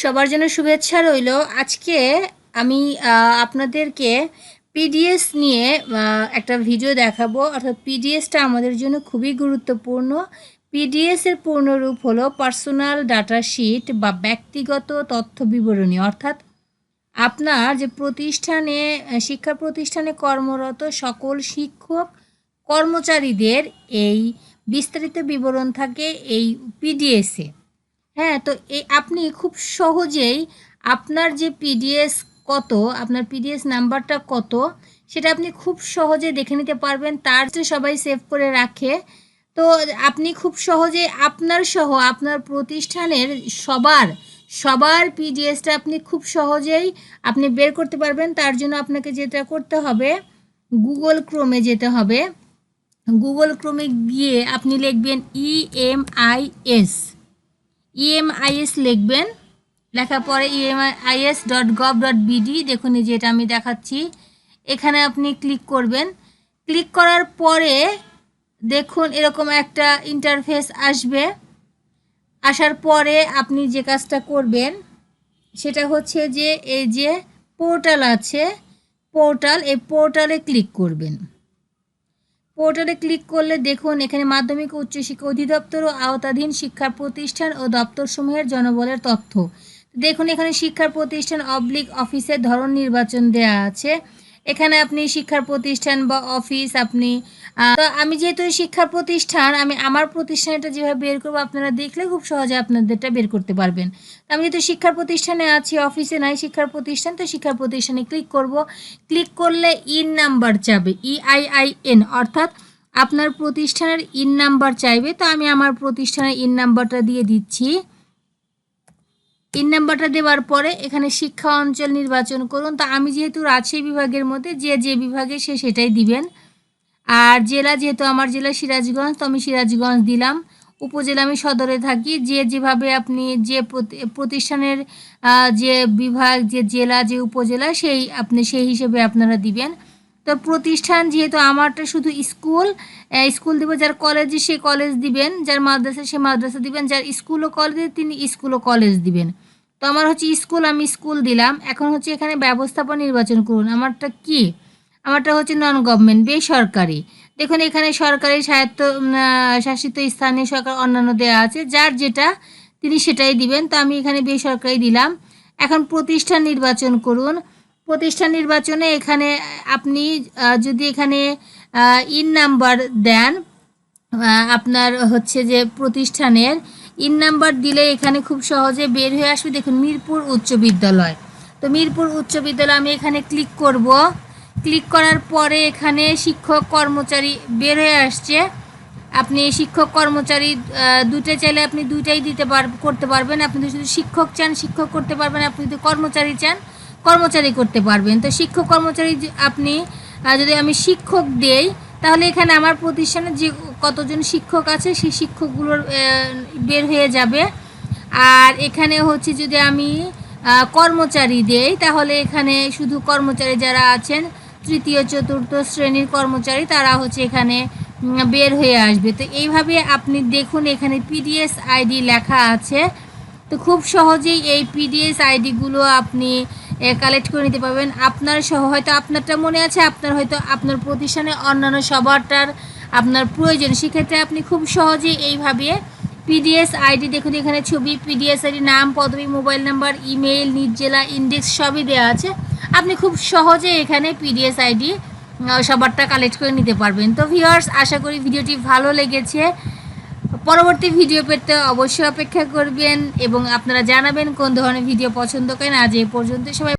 সবার জন্য শুভেচ্ছা রইল। আজকে আমি আপনাদেরকে পিডিএস নিয়ে একটা ভিডিও দেখাবো। অর্থাৎ পিডিএসটা আমাদের জন্য খুবই গুরুত্বপূর্ণ। পিডিএস এর পূর্ণরূপ হলো পার্সোনাল ডাটা শিট বা ব্যক্তিগত তথ্য বিবরণী। অর্থাৎ আপনার যে প্রতিষ্ঠানে শিক্ষা প্রতিষ্ঠানে কর্মরত সকল শিক্ষক, কর্মচারীদের এই বিস্তারিত বিবরণ থাকে এই পিডিএসে হ্যাঁ তো এই আপনি খুব সহজেই আপনার যে পিডিএস কত, আপনার পিডিএস নাম্বারটা কত, সেটা আপনি খুব সহজে দেখে নিতে পারবেন। তার যে সবাই সেভ করে রাখে। তো আপনি খুব সহজে আপনার সহ আপনার প্রতিষ্ঠানের সবার সবার পিডিএসটা আপনি খুব সহজেই আপনি বের করতে পারবেন। তার জন্য আপনাকে যেটা করতে হবে গুগল ক্রোমে যেতে হবে। গুগল ক্রোমে গিয়ে আপনি লিখবেন E ইএমআইএস ইএমআইএস লিখবেন। লেখার পরে E EMIS dot gov dot BD দেখুন যে এটা আমি দেখাচ্ছি। এখানে আপনি ক্লিক করবেন। ক্লিক করার পরে দেখুন এরকম একটা ইন্টারফেস আসবে। আসার পরে আপনি যে কাজটা করবেন, সেটা হচ্ছে যে এই যে পোর্টাল আছে পোর্টাল এই পোর্টালে ক্লিক করবেন। পোর্টালে ক্লিক করলে দেখুন, এখানে মাধ্যমিক ও উচ্চশিক্ষা অধিদপ্তর ও আওতাধীন শিক্ষা প্রতিষ্ঠান ও দপ্তরসমূহের জনবলের তথ্য। দেখুন, এখানে শিক্ষা প্রতিষ্ঠান অবলিক অফিসের ধরন নির্বাচন দেয়া আছে। এখানে আপনি শিক্ষার প্রতিষ্ঠান বা অফিস, আপনি তো আমি যেহেতু শিক্ষার প্রতিষ্ঠান, আমি আমার প্রতিষ্ঠানটা যেভাবে বের করব আপনারা দেখলে খুব সহজে আপনাদেরটা বের করতে পারবেন। আমি যেহেতু শিক্ষার প্রতিষ্ঠানে আছি, অফিসে নাই শিক্ষার প্রতিষ্ঠান, তো শিক্ষার প্রতিষ্ঠানে ক্লিক করব। ক্লিক করলে ইন নাম্বার চাবে ইআইআইএন অর্থাৎ আপনার প্রতিষ্ঠানের ইন নাম্বার চাইবে। তো আমি আমার প্রতিষ্ঠানের ইন নাম্বারটা দিয়ে দিচ্ছি। ইন নাম্বারটা দেওয়ার পরে এখানে শিক্ষা অঞ্চল নির্বাচন করুন। তো আমি যেহেতু রাজশাহী বিভাগের মধ্যে, যে যে বিভাগে সে সেটাই দিবেন। আর জেলা, যেহেতু আমার জেলা সিরাজগঞ্জ, তো আমি সিরাজগঞ্জ দিলাম। উপজেলা আমি সদরে থাকি। যে যেভাবে আপনি যে প্রতি- প্রতিষ্ঠানের যে বিভাগ, যে জেলা, যে উপজেলা, সেই আপনি সেই হিসেবে আপনারা দিবেন। তো প্রতিষ্ঠান যেহেতু আমারটা শুধু স্কুল স্কুল দিব যার কলেজে সে কলেজ দিবেন, যার মাদ্রাসা সে মাদ্রাসা দিবেন, যার স্কুল ও কলেজে তিনি স্কুল ও কলেজ দিবেন। তো আমার হচ্ছে স্কুল, আমি স্কুল দিলাম। এখন হচ্ছে এখানে ব্যবস্থাপনা নির্বাচন করুন। আমারটা কি? আমারটা হচ্ছে নন গভর্নমেন্ট বেসরকারি। দেখুন, এখানে সরকারি স্বায়ত্ত শাসিত স্থানীয় সরকার অন্যান্য দেওয়া আছে। যার যেটা, তিনি সেটাই দিবেন। তো আমি এখানে বেসরকারি দিলাম। এখন প্রতিষ্ঠান নির্বাচন করুন। প্রতিষ্ঠান নির্বাচনে এখানে আপনি যদি এখানে ইন নাম্বার দেন আপনার হচ্ছে যে প্রতিষ্ঠানের ইন নাম্বার দিলে এখানে খুব সহজে বের হয়ে আসবে। দেখুন, মিরপুর উচ্চ বিদ্যালয়। তো মিরপুর উচ্চ বিদ্যালয় আমি এখানে ক্লিক করব। ক্লিক করার পরে এখানে শিক্ষক, কর্মচারী বের হয়ে আসছে। আপনি শিক্ষক, কর্মচারী দুইটা চাইলে আপনি দুইটাই দিতে পার, করতে পারবেন। আপনি যদি শুধু শিক্ষক চান, শিক্ষক করতে পারবেন। আপনি যদি কর্মচারী চান, কর্মচারী করতে পারবেন। তো শিক্ষক, কর্মচারী আপনি যদি আমি শিক্ষক দেই তাহলে এখানে আমার প্রতিষ্ঠানে যে কতজন শিক্ষক আছে, সেই শিক্ষকগুলোর বের হয়ে যাবে। আর এখানে হচ্ছে যদি আমি কর্মচারী দেই, তাহলে এখানে শুধু কর্মচারী যারা আছেন, তৃতীয়, চতুর্থ শ্রেণির কর্মচারী, তারা হচ্ছে এখানে বের হয়ে আসবে। তো এইভাবে আপনি দেখুন, এখানে পিডিএস আইডি লেখা আছে। তো খুব সহজেই এই পিডিএস আইডিগুলো আপনি কালেক্ট করে নিতে পারবেন। আপনার সহ হয়তো আপনারটা মনে আছে, আপনার হয়তো আপনার প্রতিষ্ঠানে অন্যান্য সবারটার আপনার প্রয়োজন। সেক্ষেত্রে আপনি খুব সহজেই এইভাবে পিডিএস আইডি দেখুন, এখানে ছবি পিডিএস আইডি নাম, পদবি, মোবাইল নাম্বার ইমেল নিজ জেলা ইন্ডেক্স সবই দেওয়া আছে। আপনি খুব সহজে এখানে পিডিএস আইডি সবারটা কালেক্ট করে নিতে পারবেন। তো ভিউয়ার্স আশা করি ভিডিওটি ভালো লেগেছে। পরবর্তী ভিডিও পেতে অবশ্যই অপেক্ষা করবেন এবং আপনারা জানাবেন কোন ধরনের ভিডিও পছন্দ করেন। আজ এই পর্যন্ত সবাই